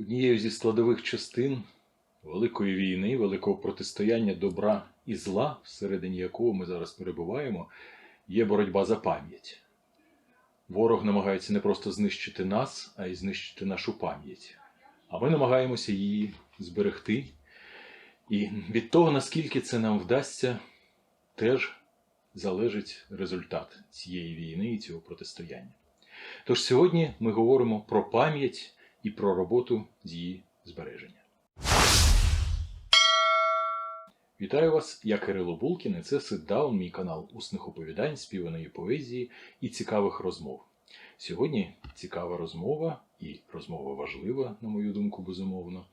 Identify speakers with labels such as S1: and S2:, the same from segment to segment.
S1: Однією зі складових частин великої війни, великого протистояння добра і зла, всередині якого ми зараз перебуваємо, є боротьба за пам'ять. Ворог намагається не просто знищити нас, а й знищити нашу пам'ять. А ми намагаємося її зберегти. І від того, наскільки це нам вдасться, теж залежить результат цієї війни і цього протистояння. Тож сьогодні ми говоримо про пам'ять і про роботу з її збереження. Вітаю вас, я Кирило Булкін, і це Ситдаун, мій канал усних оповідань, співаної поезії і цікавих розмов. Сьогодні цікава розмова і розмова важлива, на мою думку, безумовно,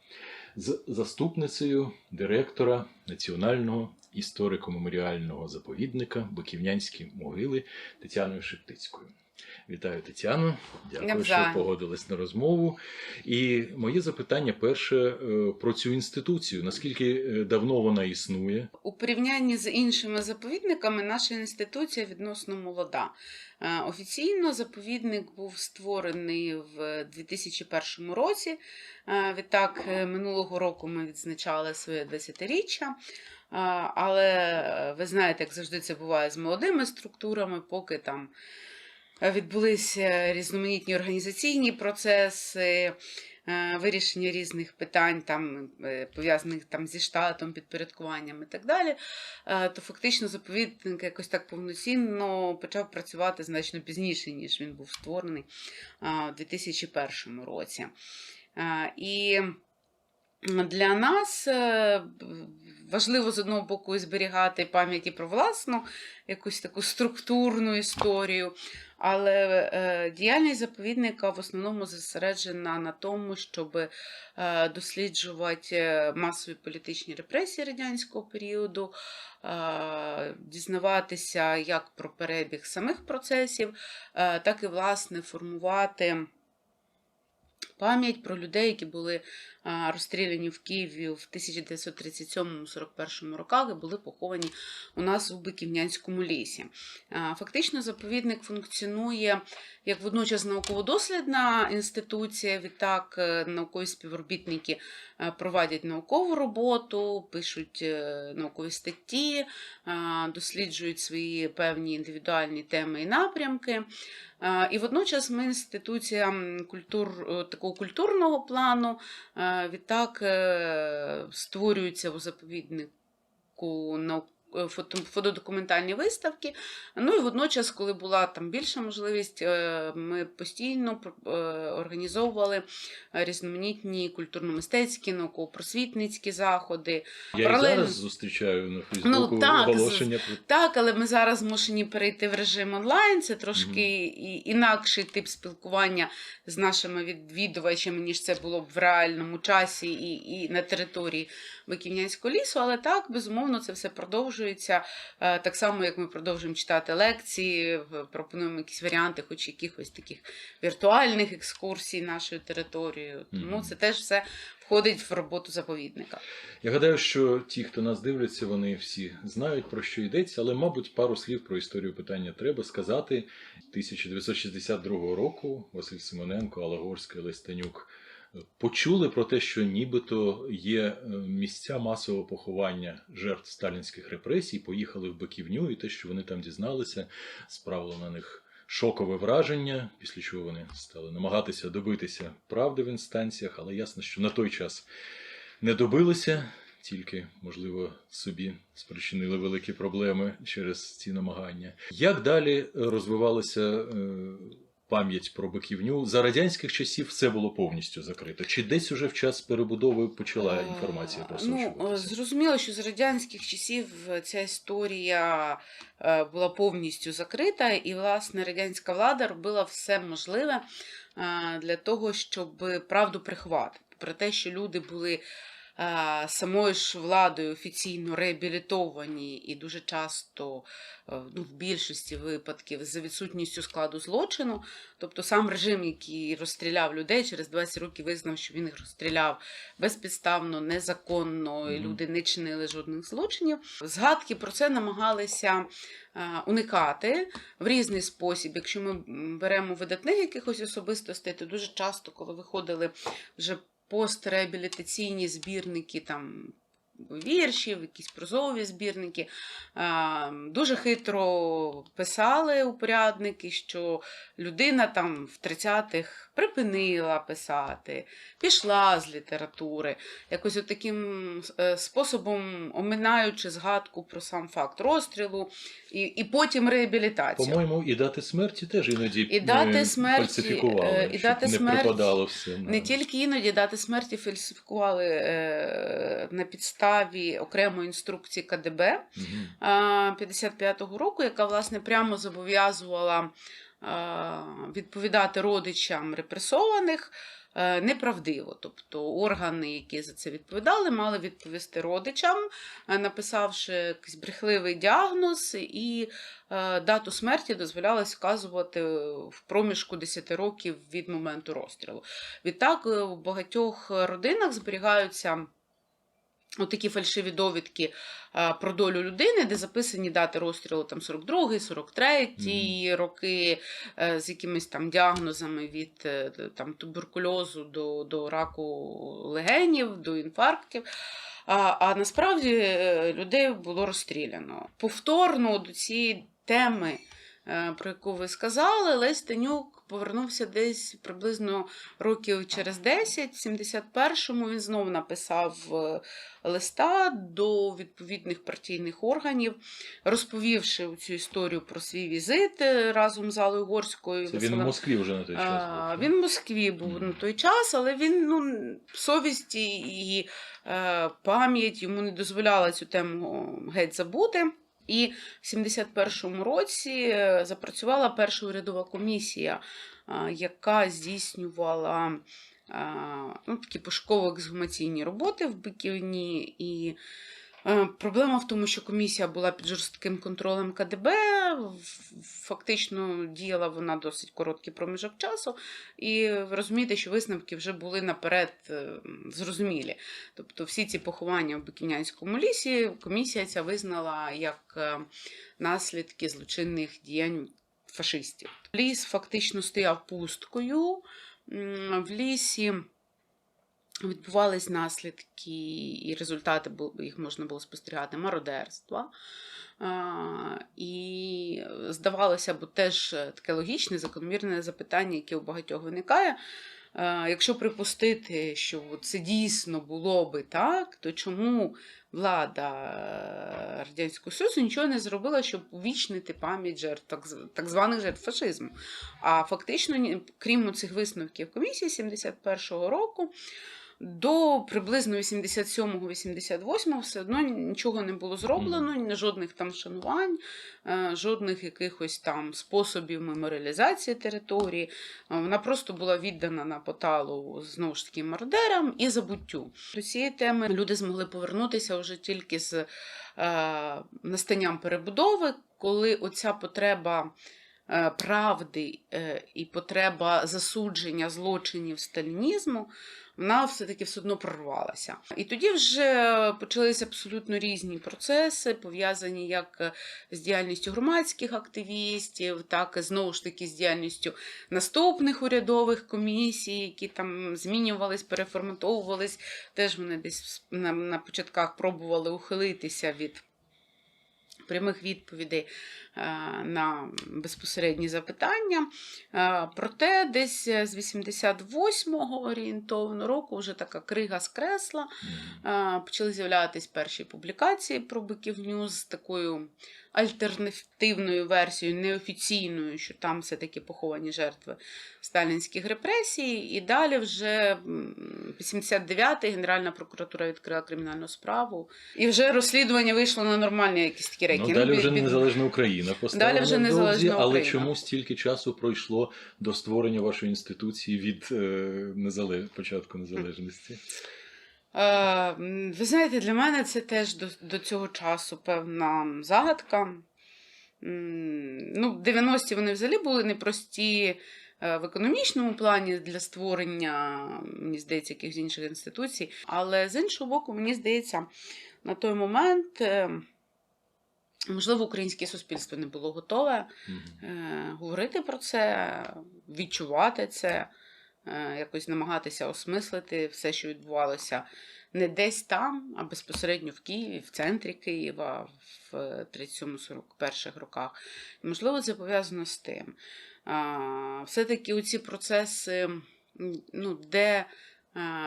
S1: з заступницею директора Національного історико-меморіального заповідника Биківнянські могили Тетяною Шептицькою. Вітаю Тетяно, дякую, що погодились на розмову. І моє запитання перше е, про цю інституцію. Наскільки е, давно вона існує?
S2: У порівнянні з іншими заповідниками наша інституція відносно молода. Е, Офіційно заповідник був створений в 2001 році. Відтак, минулого року ми відзначали своє 10-річчя. Е, Але ви знаєте, як завжди це буває з молодими структурами, поки там відбулися різноманітні організаційні процеси. е, Вирішення різних питань, там е, пов'язаних там зі штатом, підпорядкуванням і так далі, е, то фактично заповідник якось так повноцінно почав працювати значно пізніше, ніж він був створений у 2001 році. І для нас важливо з одного боку зберігати пам'яті про власну якусь таку структурну історію. Але е, діяльність заповідника в основному зосереджена на тому, щоб е, досліджувати е, масові політичні репресії радянського періоду, е, дізнаватися як про перебіг самих процесів, е, так і власне формувати. Пам'ять про людей, які були розстріляні в Києві в 1937-41 роках і були поховані у нас у Биківнянському лісі. Фактично, заповідник функціонує як водночас науково-дослідна інституція. Відтак, е, наукові співробітники е, проводять наукову роботу, пишуть е, наукові статті, досліджують свої певні індивідуальні теми і напрямки. І водночас ми інституція культур, такого культурного плану. Е, Відтак створюється у заповіднику е, фотодокументальні виставки. Ну і водночас, коли була там більша можливість, е, ми постійно е, організовували різноманітні культурно-мистецькі, науково-просвітницькі заходи.
S1: Я
S2: Паралельно-
S1: і зараз зустрічаю на Фейсбуку
S2: Ну, так,
S1: оголошення
S2: Так, але ми зараз змушені перейти в режим онлайн. Це трошки і, інакший тип спілкування з нашими відвідувачами, ніж це було б в реальному часі і, і на території Виківнянського лісу. Але так, безумовно, це все продовжується. Е, Так само, як ми продовжуємо читати лекції, пропонуємо якісь варіанти, хоч якихось таких віртуальних екскурсій нашою територією. Тому
S1: Мгм.
S2: це теж все входить в роботу заповідника.
S1: Я гадаю, що ті, хто нас дивляться, вони всі знають про що йдеться, але, мабуть, пару слів про історію питання треба сказати. 1962 року Василь Симоненко, Алагорський, Лестанюк е, почули про те, що нібито є е, місця масового поховання жертв сталінських репресій, поїхали в Биківню, і те, що вони там дізналися, справило на них. Шокове враження, після чого вони стали намагатися добитися правди в інстанціях, але ясно, що на той час не добилися, тільки, можливо, собі спричинили великі проблеми через ці намагання. Як далі розвивалася е, пам'ять про Биківню? За радянських часів все було повністю закрито. Чи десь уже в час перебудови почала інформація
S2: Е, Ну, зрозуміло, що з радянських часів ця історія е, була повністю закрита, і, власне, радянська влада робила все можливе е, для того, щоб правду приховати. Про те, що люди були е, самою ж владою офіційно реабілітовані і дуже часто, е, ну, в більшості випадків, за відсутністю складу злочину. Тобто сам режим, який розстріляв людей, через 20 років визнав, що він їх розстріляв безпідставно, незаконно, і люди не чинили жодних злочинів. Згадки про це намагалися е, уникати в різний спосіб. Якщо ми беремо видатних якихось особистостей, то дуже часто, коли виходили вже постреабілітаційні збірники там. Віршів, якісь прозові збірники. Дуже хитро писали упорядники, що людина там в 30-х припинила писати, пішла з літератури, якось от таким е, способом оминаючи згадку про сам факт розстрілу і, і потім реабілітацію.
S1: По-моєму, і дати смерті теж іноді
S2: І дати
S1: е,
S2: смерті,
S1: фальсифікували,
S2: е, і дати
S1: не
S2: смерті
S1: припадало все.
S2: Не тільки іноді дати смерті фальсифікували е, на підставі окремої інструкції КДБ
S1: Мгм.
S2: 55-го року, яка власне прямо зобов'язувала відповідати родичам репресованих. е, Неправдиво, тобто органи, які за це відповідали, мали відповісти родичам, е, написавши якийсь брехливий діагноз, і е, дату смерті дозволялось вказувати в проміжку 10 років від моменту розстрілу. Відтак, в багатьох родинах зберігаються такі фальшиві довідки про долю людини, де записані дати розстрілу там 42-й, 43-й роки е, з якимись там діагнозами від е, там, туберкульозу до, до раку легенів, до інфарктів. А, а насправді е, людей було розстріляно. Повторно до цієї теми, про яку ви сказали, Лесь Танюк повернувся десь приблизно років через 10, в 71-му він знову написав е, листа до відповідних партійних органів, розповівши цю історію про свій візит е, разом з Алою Горською.
S1: Це він в Москві вже на той час.
S2: а,
S1: був,
S2: Він в Москві був
S1: Мгм.
S2: на той час, але він ну, совість і, і е, пам'ять йому не дозволяла цю тему геть забути. І в 71-му році е, запрацювала перша урядова комісія, е, яка здійснювала е, ну, такі пошуково-ексгумаційні роботи в Биківні. І Проблема в тому, що комісія була під жорстким контролем КДБ, фактично діяла вона досить короткий проміжок часу, і розумієте, що висновки вже були наперед е, зрозумілі. Тобто всі ці поховання в Биківнянському лісі комісія ця визнала як е, наслідки злочинних діянь фашистів. Ліс фактично стояв пусткою. В лісі відбувались наслідки, і результати їх можна було спостерігати мародерства. І здавалося б, теж таке логічне, закономірне запитання, яке у багатьох виникає. Якщо припустити, що це дійсно було би так, то чому влада Радянського Союзу нічого не зробила, щоб увічнити пам'ять жертв так, званих жертв фашизму? А фактично, крім цих висновків комісії 71-го року, до приблизно 87-88 все одно нічого не було зроблено, ні жодних там шанувань, е, жодних якихось там способів меморіалізації території. Е, Вона просто була віддана на поталу знову ж таки мародерам і забуттю. До цієї теми люди змогли повернутися вже тільки з е, настанням перебудови, коли оця потреба. Правди і потреба засудження злочинів сталінізму вона все-таки все одно прорвалася. І тоді вже почалися абсолютно різні процеси, пов'язані як з діяльністю громадських активістів, так і знову ж таки з діяльністю наступних урядових комісій, які там змінювались, переформатовувались. Теж вони десь на, початках пробували ухилитися від. Прямих відповідей на безпосередні запитання. Е, Проте десь з 88-го орієнтовно року вже така крига скресла. Е, Почали з'являтись перші публікації про Биків Ньюз з такою альтернативною версією, неофіційною, що там все-таки поховані жертви сталінських репресій. І далі вже м, 89-й Генеральна прокуратура відкрила кримінальну справу. І вже розслідування вийшло на нормальні якісь такі рейки.
S1: Ну, далі вже незалежна Україна поставлена
S2: Далі вже
S1: в Грузії, але
S2: Україна.
S1: чому стільки часу пройшло до створення вашої інституції від е, незалеж... початку незалежності?
S2: Е, Ви знаєте, для мене це теж до, до цього часу певна загадка. Ну, 90-ті вони взагалі були непрості е, в економічному плані для створення, мені здається, якихось інших інституцій. Але з іншого боку, мені здається, на той момент, е, можливо, українське суспільство не було готове е, говорити про це, відчувати це. е, якось намагатися осмислити все, що відбувалося не десь там, а безпосередньо в Києві, в центрі Києва в 37-41 роках. І, можливо, це пов'язано з тим. Все-таки оці процеси, ну, де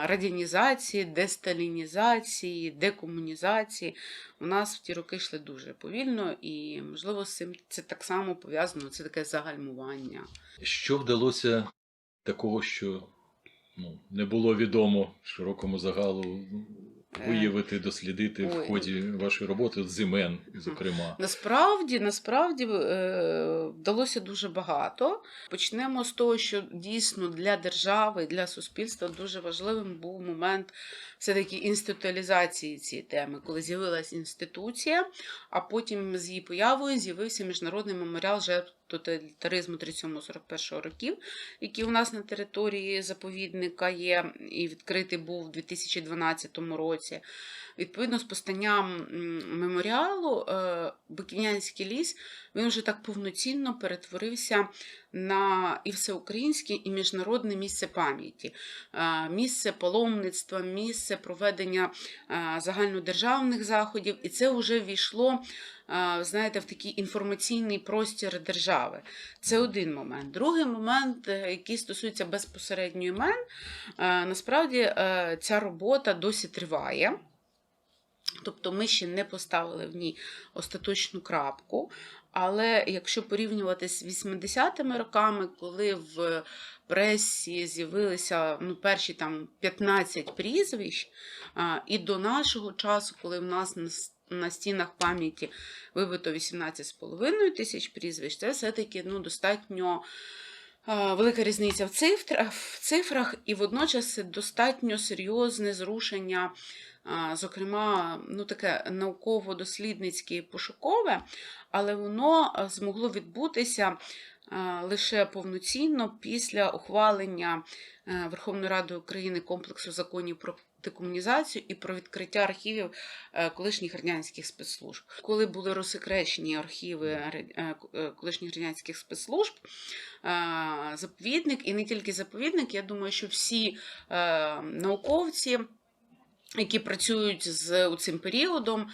S2: радянізації, десталінізації, декомунізації у нас в ті роки йшли дуже повільно, і, можливо, з цим це так само пов'язано, це таке загальмування.
S1: Що вдалося такого, що ну, не було відомо широкому загалу виявити, дослідити в ході вашої роботи, з імен, зокрема?
S2: Насправді, насправді е, вдалося дуже багато. Почнемо з того, що дійсно для держави, для суспільства дуже важливим був момент все-таки інституалізації цієї теми, коли з'явилася інституція, а потім з її появою з'явився міжнародний меморіал жертв тоталітаризму 37-41 років, який у нас на території заповідника є, і відкритий був у 2012 році. Відповідно, з постанням меморіалу е, Биківнянський ліс він вже так повноцінно перетворився на і всеукраїнське, і міжнародне місце пам'яті, Е, місце паломництва, місце проведення е, загальнодержавних заходів, і це вже війшло. е, Знаєте, в такий інформаційний простір держави. Це один момент. Другий момент, який стосується безпосередньо імен, е, насправді ця робота досі триває. Тобто ми ще не поставили в ній остаточну крапку. Але якщо порівнювати з 80-ми роками, коли в пресі з'явилися ну, перші там 15 прізвищ, і до нашого часу, коли в нас на, на стінах пам'яті вибито 18,5 тисяч прізвищ, це все-таки ну, достатньо. Велика різниця в цифрах, в цифрах, і водночас достатньо серйозне зрушення, зокрема, ну таке науково-дослідницьке пошукове, але воно змогло відбутися лише повноцінно після ухвалення е, Верховної Ради України комплексу законів про декомунізацію і про відкриття архівів е, колишніх радянських спецслужб. Коли були розсекречені архіви е, колишніх радянських спецслужб, заповідник, і не тільки заповідник, я думаю, що всі науковці. Які працюють з цим періодом,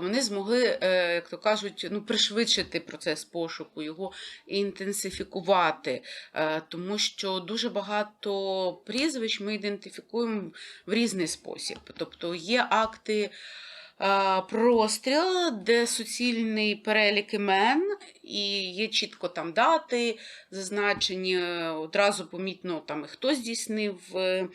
S2: вони змогли, е, як то кажуть, ну, пришвидшити процес пошуку, його інтенсифікувати, е, тому що дуже багато прізвищ ми ідентифікуємо в різний спосіб. Тобто є акти про розстріл, де суцільний перелік імен, і є чітко там дати зазначені, е, одразу помітно там хто здійснив. е,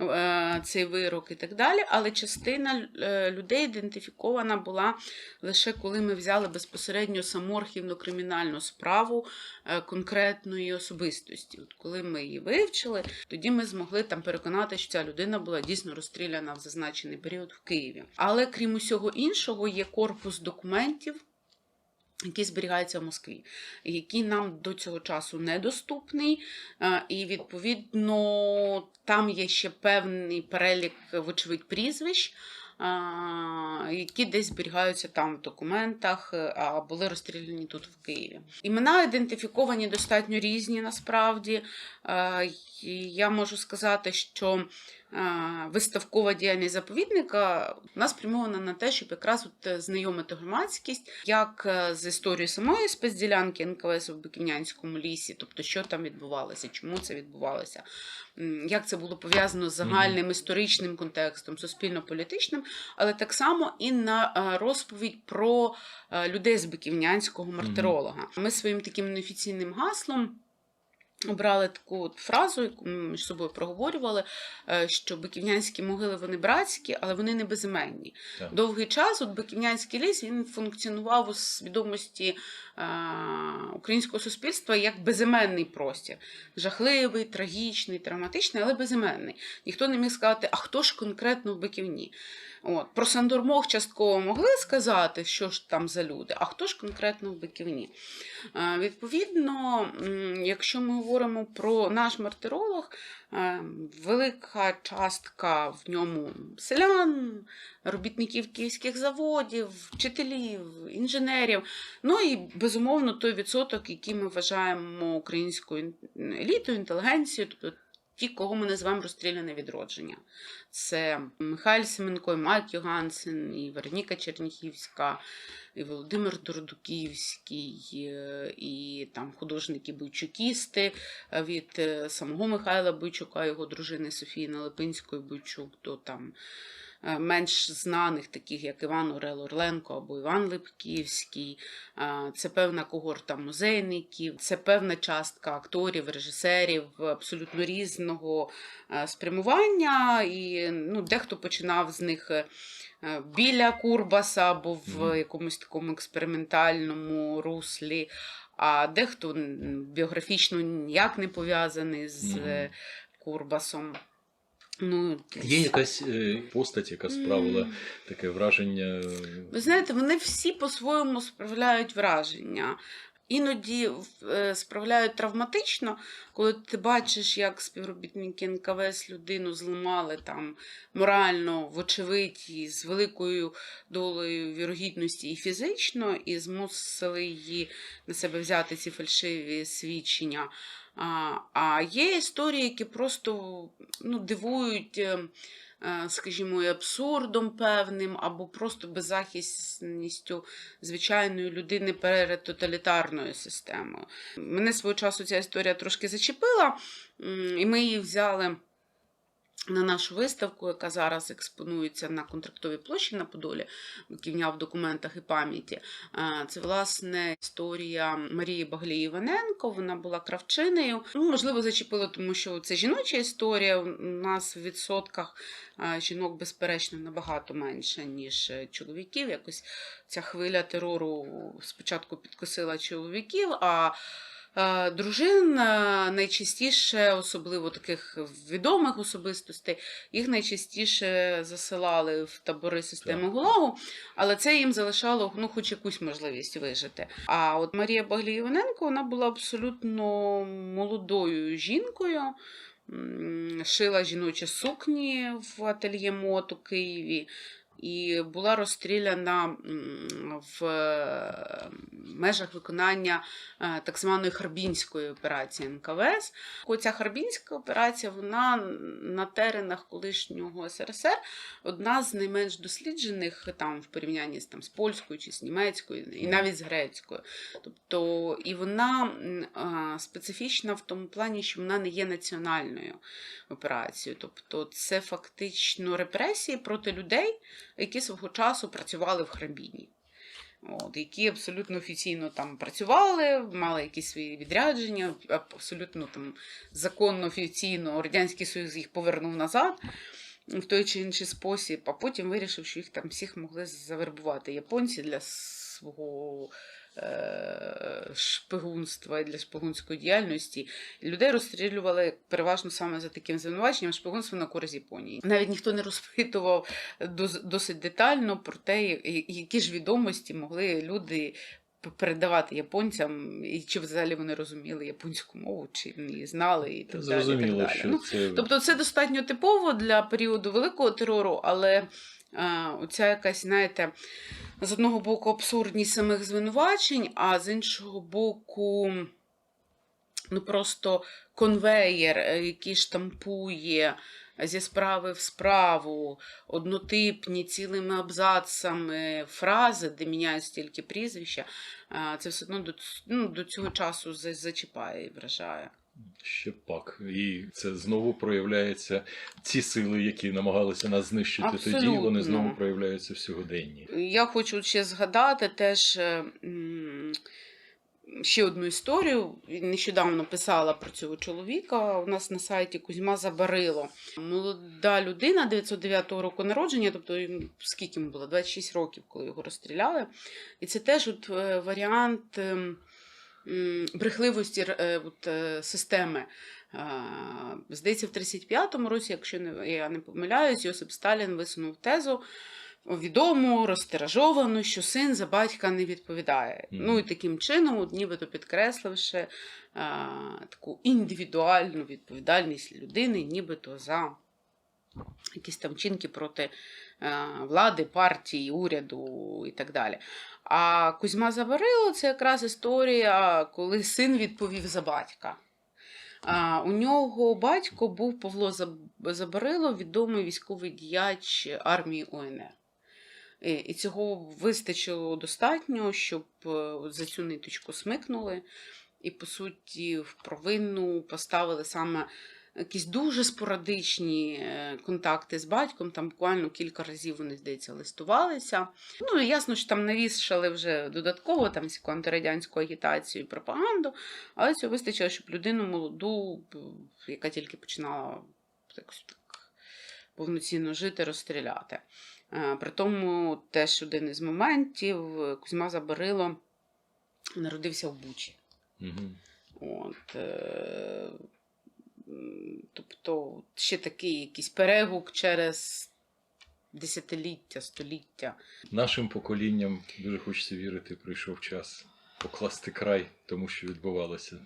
S2: е, цей вирок і так далі. Але частина людей ідентифікована була лише коли ми взяли безпосередньо саму архівну кримінальну справу конкретної особистості. От коли ми її вивчили, тоді ми змогли там переконати, що ця людина була дійсно розстріляна в зазначений період в Києві. Але крім усього іншого, є корпус документів. Який зберігається в Москві, який нам до цього часу недоступний, Е, і відповідно там є ще певний перелік, вочевидь, прізвищ, які десь зберігаються там в документах, е, а були розстріляні тут в Києві. Імена ідентифіковані достатньо різні насправді. Е, Я можу сказати, що е, виставкова діяльність заповідника у нас спрямована на те, щоб якраз от е, знайомити громадськість як е, з історією самої спецділянки НКВС в Биківнянському лісі, тобто що там відбувалося, чому це відбувалося, як це було пов'язано з загальним історичним контекстом, суспільно-політичним, але так само і на е, розповідь про людей з Биківнянського мартиролога. Ми своїм таким неофіційним гаслом. Обрали таку фразу, яку ми між собою проговорювали, е, що биківнянські могили вони братські, але вони не безіменні.
S1: Так.
S2: Довгий час от Биківнянський ліс він функціонував у свідомості українського суспільства як безіменний простір. Жахливий, трагічний, травматичний, але безіменний. Ніхто не міг сказати, а хто ж конкретно в Биківні. От. Про Сандормох частково могли сказати, що ж там за люди, а хто ж конкретно в Биківні. Е, Відповідно, якщо ми говоримо про наш мартиролог, е, велика частка в ньому селян, робітників київських заводів, вчителів, інженерів. Ну і безумовно той відсоток, який ми вважаємо українською елітою, інтелігенцією, тобто ті, кого ми називаємо розстріляне відродження. Це Михайль Семенко, і Майк Йогансен, і Вероніка Черніхівська, і Володимир Дородуківський, е, і там художники-бойчукісти е, від е, самого Михайла Бойчука, його дружини Софії Налипинської Бойчук до там менш знаних, таких як Іван Орел Орленко або Іван Липківський. Е, Це певна когорта музейників, це певна частка акторів, режисерів абсолютно різного е, спрямування. І ну, дехто починав з них. е, е, Біля Курбаса або в якомусь такому експериментальному руслі, а дехто біографічно ніяк не пов'язаний з е, Курбасом. Ну,
S1: Є якась е, постать, яка справила
S2: М.
S1: таке враження.
S2: Ви знаєте, вони всі по-своєму справляють враження. Іноді е, справляють травматично, коли ти бачиш, як співробітники НКВС людину зламали там морально, вочевидь, і з великою долею вірогідності і фізично, і змусили її на себе взяти ці фальшиві свідчення. А, є історії, які просто ну, дивують. е, е, Скажімо, і абсурдом певним, або просто беззахисністю звичайної людини перед тоталітарною системою. Мене свого часу ця історія трошки зачепила, і ми її взяли на нашу виставку, яка зараз експонується на контрактовій площі на Подолі, Ківня в документах і пам'яті. Це, власне, історія Марії Баглії Іваненко. Вона була кравчинею. Ну, можливо, зачепило, тому що це жіноча історія. У нас в відсотках жінок, безперечно, набагато менше, ніж е, чоловіків. Якось ця хвиля терору спочатку підкосила чоловіків, а дружин е, найчастіше, особливо таких відомих особистостей, їх найчастіше засилали в табори системи. ГУЛАГу, але це їм залишало ну, хоч якусь можливість вижити. А от Марія Баглій-Іваненко вона була абсолютно молодою жінкою. Шила жіночі сукні в ательє МОТ у Києві і була розстріляна в е, межах виконання е, так званої Харбінської операції НКВС. Оця Харбінська операція, вона на теренах колишнього СРСР одна з найменш досліджених там в порівнянні з, там, з польською чи з німецькою, і навіть з грецькою. Тобто, і вона специфічна в тому плані, що вона не є національною операцією. Тобто, це фактично репресії проти людей, які свого часу працювали в храмбіні. От, які абсолютно офіційно там працювали, мали якісь свої відрядження, абсолютно там законно, офіційно Радянський Союз їх повернув назад в той чи інший спосіб, а потім вирішив, що їх там всіх могли завербувати японці для свого шпигунства і для шпигунської діяльності. Людей розстрілювали переважно саме за таким звинуваченням шпигунства на користь Японії. Навіть ніхто не розпитував досить детально про те, які ж відомості могли люди. Передавати японцям, і чи взагалі вони розуміли японську мову, чи її знали, і так далі. і так далі.
S1: що
S2: Ну,
S1: це
S2: Тобто це достатньо типово для періоду великого терору, але е, оця якась, знаєте, з одного боку абсурдність самих звинувачень, а з іншого боку, ну просто конвеєр, е, який штампує зі справи в справу, однотипні цілими абзацами фрази, де міняють тільки прізвища, це все одно до, ну, до цього часу зачіпає і вражає.
S1: Ще пак. І це знову проявляється ці сили, які намагалися нас знищити тоді, вони знову проявляються в сьогоденні.
S2: Я хочу ще згадати теж ще одну історію. Нещодавно писала про цього чоловіка. У нас на сайті Кузьма Забарило. Молода людина 909 року народження, тобто скільки йому було? 26 років, коли його розстріляли. І це теж от е, варіант ем, брехливості е, от, е, системи. Здається, в 35-му році, якщо я не помиляюсь, Йосип Сталін висунув тезу відому, розтиражовано, що син за батька не відповідає.
S1: Мгм.
S2: Ну і таким чином, от, нібито підкресливши а, таку індивідуальну відповідальність людини, нібито за якісь там чинки проти е, влади, партії, уряду і так далі. А Кузьма Заварило це якраз історія, коли син відповів за батька. А, у нього батько був Павло Забарило, відомий військовий діяч армії УНР. І, і цього вистачило достатньо, щоб е, за цю ниточку смикнули. І, по суті, в провину поставили саме якісь дуже спорадичні е, контакти з батьком. Там буквально кілька разів вони, здається, листувалися. Ну, ясно, що там навішали вже додатково там всяку антирадянську агітацію і пропаганду, але цього вистачило, щоб людину молоду, яка тільки починала якось так повноцінно жити, розстріляти. Е, При тому теж один із моментів Кузьма Забарило народився в Бучі.
S1: Угу.
S2: От, е, тобто ще такий якийсь перегук через десятиліття, століття.
S1: Нашим поколінням дуже хочеться вірити, прийшов час покласти край тому, що відбувалося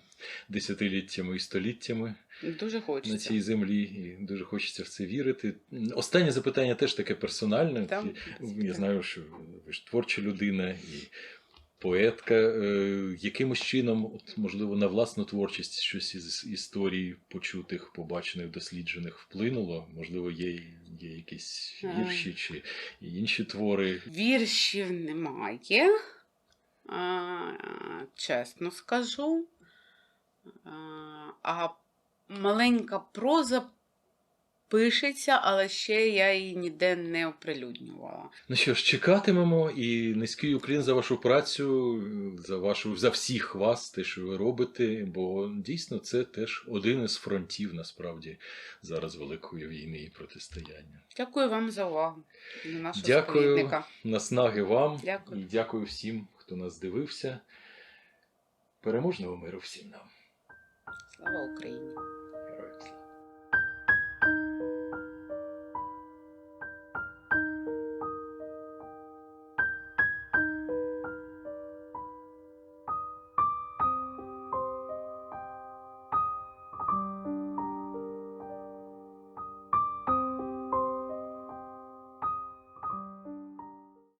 S1: десятиліттями і століттями
S2: Дуже
S1: на цій землі, і дуже хочеться в це вірити. Останнє запитання теж таке персональне.
S2: Там,
S1: Я знаю, що ви ж творча людина і поетка. Е, Якимось чином, от, можливо, на власну творчість щось із історій почутих, побачених, досліджених вплинуло. Можливо, є, є якісь вірші чи інші твори.
S2: Віршів немає, чесно скажу. А маленька проза пишеться, але ще я її ніде не оприлюднювала.
S1: Ну що ж, чекатимемо і низький уклін за вашу працю, за вашу за всіх вас, те, що ви робите, бо дійсно це теж один із фронтів насправді зараз великої війни і протистояння.
S2: Дякую вам за увагу. До нашого
S1: Дякую. Наснаги вам
S2: Дякую.
S1: і дякую всім, хто нас дивився. Переможного миру всім нам.
S2: Слава Україні!